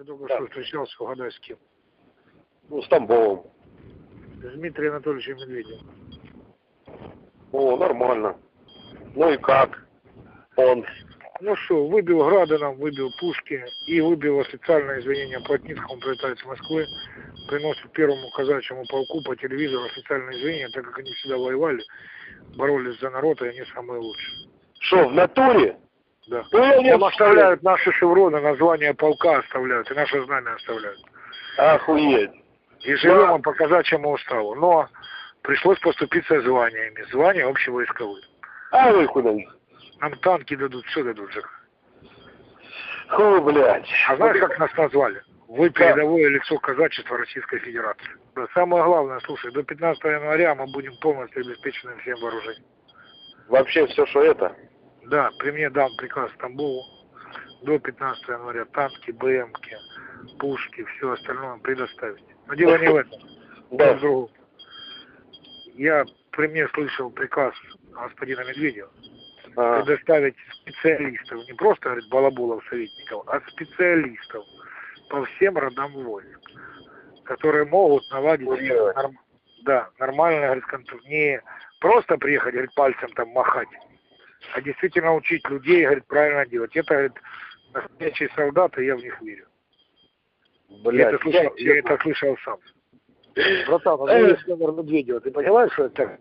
Я только Да. что встречался, угадай, с кем. Ну, с Тамбовым. С Дмитрием Анатольевичем Медведевым. О, нормально. Ну и как? Он. Ну что, выбил Градином, выбил пушки и выбил официальное извинение Плотницкому, прилетает с Москвы, приносит первому казачьему полку по телевизору официальное извинение, так как они всегда воевали, боролись за народ, и они самые лучшие. Что, в натуре? Да. Ну, оставляют наши шевроны, название полка оставляют, и наше знамя оставляют. Охуеть. И живем Да. мы по казачьему уставу. Но пришлось поступиться званиями. Звания общевойсковые. А вы куда? Нам танки дадут, все дадут же. Ху, блядь. А знаешь, как нас назвали? Вы передовое лицо казачества Российской Федерации. Да, самое главное, слушай, до 15 января мы будем полностью обеспечены всем вооружением. Вообще все, что это? Да, при мне дам приказ Тамбову до 15 января танки, БМки, пушки, все остальное предоставить. Но дело не в этом, Да. другом. Я при мне слышал приказ господина Медведева А, предоставить специалистов, не просто, говорит, балабулов, советников, а специалистов по всем родам войск, которые могут наладить норм- да, нормально, говорит. Не просто приехать, говорит, пальцем там махать, а действительно учить людей, говорит, правильно делать. Это, говорит, настоящие солдаты, я в них верю. я, блядь. это слышал, я это слышал сам. Братан, у меня есть номер Медведева, ты понимаешь, что это?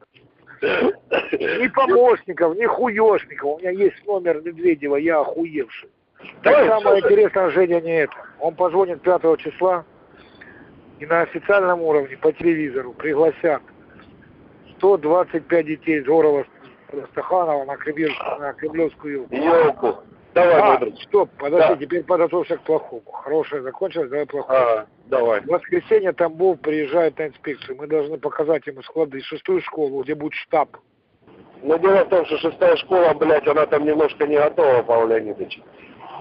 Ни помощников, ни хуёшников. У меня есть номер Медведева, я охуевший. Так самое интересное, Женя, не это. Он позвонит 5 числа и на официальном уровне по телевизору пригласят 125 детей из Горова Стаханова на, Кремль, на Кремлевскую елку. Давай, А, мой стоп, подожди, Да. теперь подготовься к плохому. Хорошее закончилось, давай плохое. А, давай. В воскресенье Тамбов приезжает на инспекцию. Мы должны показать ему склады, шестую школу, где будет штаб. Но дело в том, что шестая школа, блядь, она там немножко не готова, Павел Леонидович.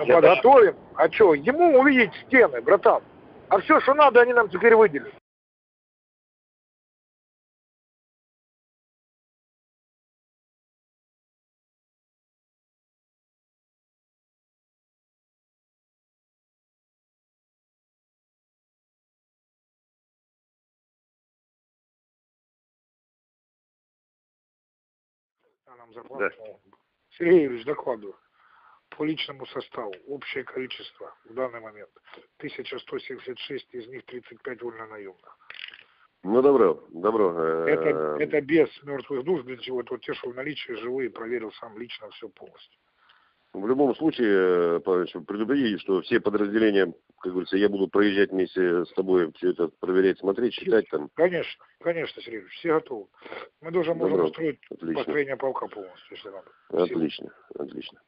Я подготовим. А что, ему увидеть стены, братан. А все, что надо, они нам теперь выделят. Нам зарплату. Сергей Юрьевич, докладываю. По личному составу общее количество в данный момент 1176, из них 35 вольнонаемных. Ну, добро, добро. э, Это, это без мертвых душ, для чего вот те, что в наличии живые, проверил сам лично все полностью. В любом случае, э, Павел Ильич, предупредите, что все подразделения, как говорится, я буду проезжать вместе с тобой, все это проверять, смотреть, читать там. Конечно, конечно, Сергей все готовы. Мы даже можем Добро. устроить Отлично. построение полка полностью, если надо. Отлично, отлично.